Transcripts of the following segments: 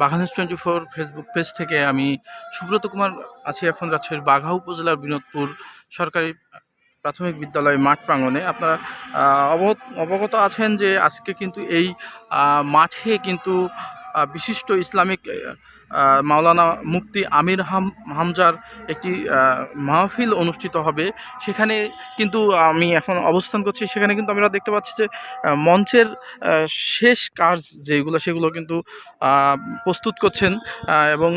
বাঘানিস twenty four Facebook page থেকে আমি সুব্রত কুমার আছি এখন রাজশাহীর বাঘা উপজেলার বিনোদপুর সরকারি প্রাথমিক বিদ্যালয় মাঠ প্রাঙ্গণে। আপনারা অবগত আছেন যে আজকে কিন্তু এই মাঠে কিন্তু বিশিষ্ট ইসলামিক মাওলানা মুফতি আমির হাম, হামজার একটি মাহফিল অনুষ্ঠিত হবে। সেখানে কিন্তু আমি এখন অবস্থান করছি। সেখানে কিন্তু আমরা দেখতে পাচ্ছি যে মঞ্চের শেষ কাজ যেগুলো, সেগুলো কিন্তু প্রস্তুত করছেন। এবং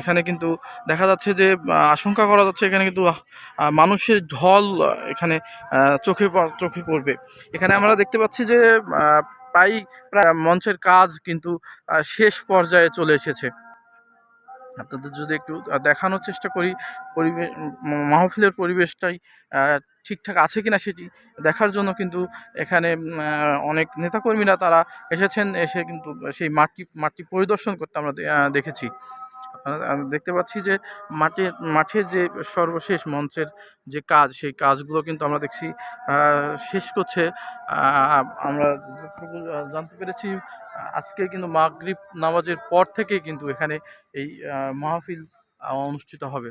এখানে কিন্তু দেখা যাচ্ছে যে আশঙ্কা করা যাচ্ছে এখানে কিন্তু মানুষের ঢল এখানে চোখে চোখে পড়বে। এখানে আমরা দেখতে পাচ্ছি যে প্রায় মঞ্চের কাজ কিন্তু শেষ পর্যায়ে চলে এসেছে। আপনাদের যদি একটু দেখানোর চেষ্টা করি পরিবেশ মাহফিলের পরিবেশটাই ঠিকঠাক আছে কিনা সেটি দেখার জন্য কিন্তু এখানে অনেক নেতাকর্মীরা তারা এসেছেন, এসে কিন্তু সেই মাঠটি মাঠটি পরিদর্শন করতে আমরা দেখেছি। দেখতে পাচ্ছি যে মাঠে মাঠে যে সর্বশেষ মঞ্চের যে কাজ, সেই কাজগুলো কিন্তু আমরা দেখছি শেষ করছে। আমরা জানতে পেরেছি, আজকে কিন্তু মাগরিব নামাজের পর থেকে কিন্তু এখানে এই মাহফিল অনুষ্ঠিত হবে।